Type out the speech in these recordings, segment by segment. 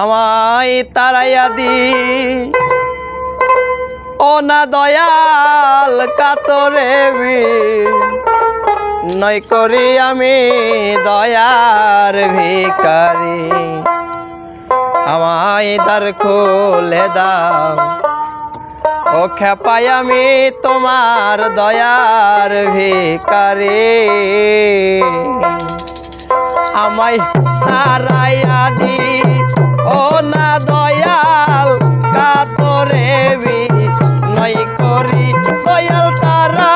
আমায় তারাইয়া দি। ও না দয়াল কাতরে নয় করি আমি দয়ার ভিকারি আমায় দ্বার খুলে দাও। ও খেপাই আমি তোমার দয়ার ভিকারি আমায় তারাইয়া দি। ও না দয়াল কাতরে নই করি। দয়াল তারা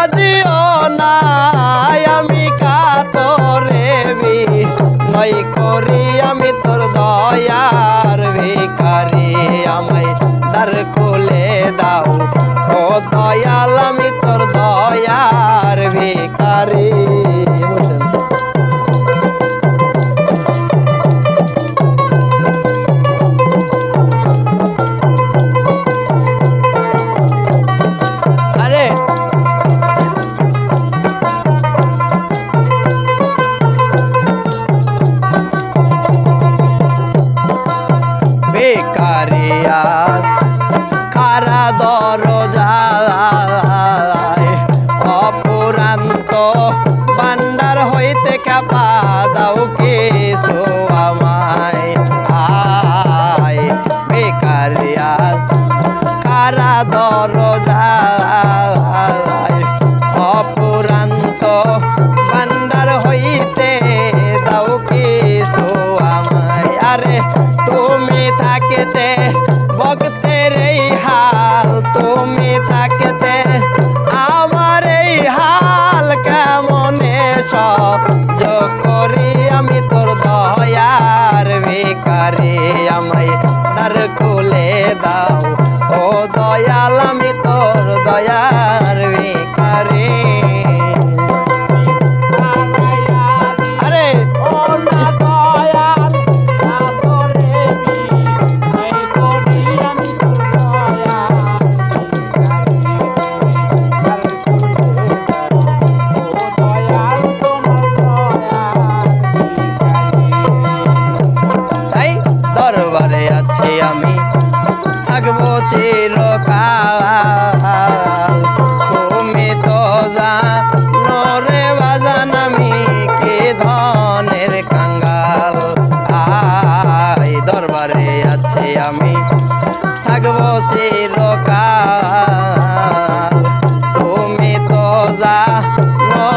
আদিও না আমি কাতরে নই করি। আমি তোর দয়ার দরজায় খুলে দাও।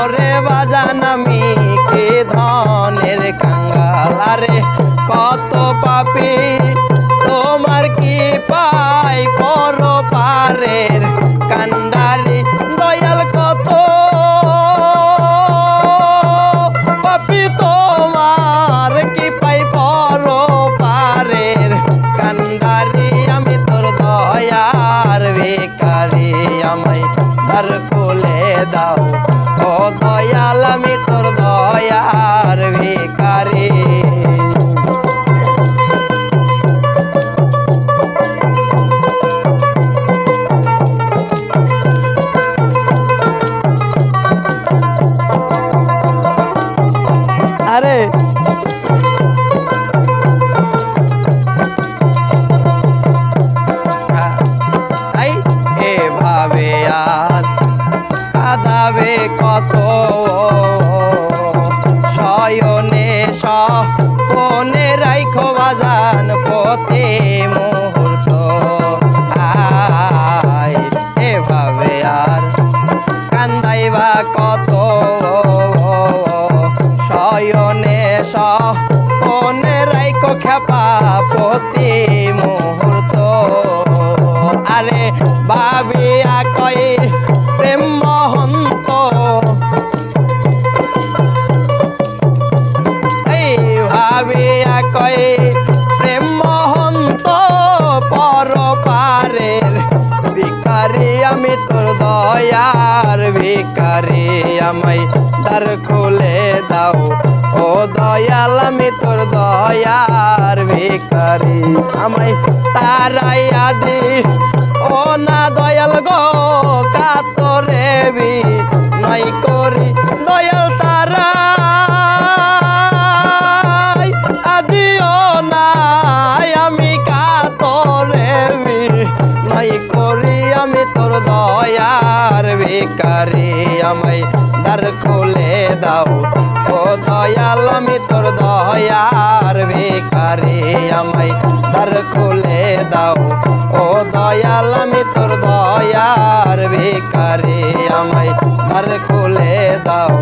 জানো রে বাজান আমি কি ধনের কাঙ্গাল আরে কত পাপি, তোমার কি পাই পর পারের কান্ডারি? দয়াল কত পাপি, তোমার কি পাই পর পারের কান্ডারি? আমি তোর দয়ার বেকারি আমায় তার কোলে দাও। শয়নে সপনে রাইখো বাজান প্রতি মুহূর্ত আয়। এভাবে আর কান্দাইবা কত ভাবিয়া কই প্রেম মহন্ত পর পারের ভিকারি আমি তোর দয়ার ভিকারি আমায় দ্বার খুলে দাও। ও দয়াল, আমি তোর দয়ার ভিকারি আমায় তারাইয়া দি। দয়ার ভিকারি আমায় দ্বার খুলে দাও। ও দয়াল, আমি তোর দয়ার ভিকারি আমায় দ্বার খুলে দাও। ও দয়াল, আমি তোর দয়ার ভিকারি আমায় দ্বার খুলে দাও।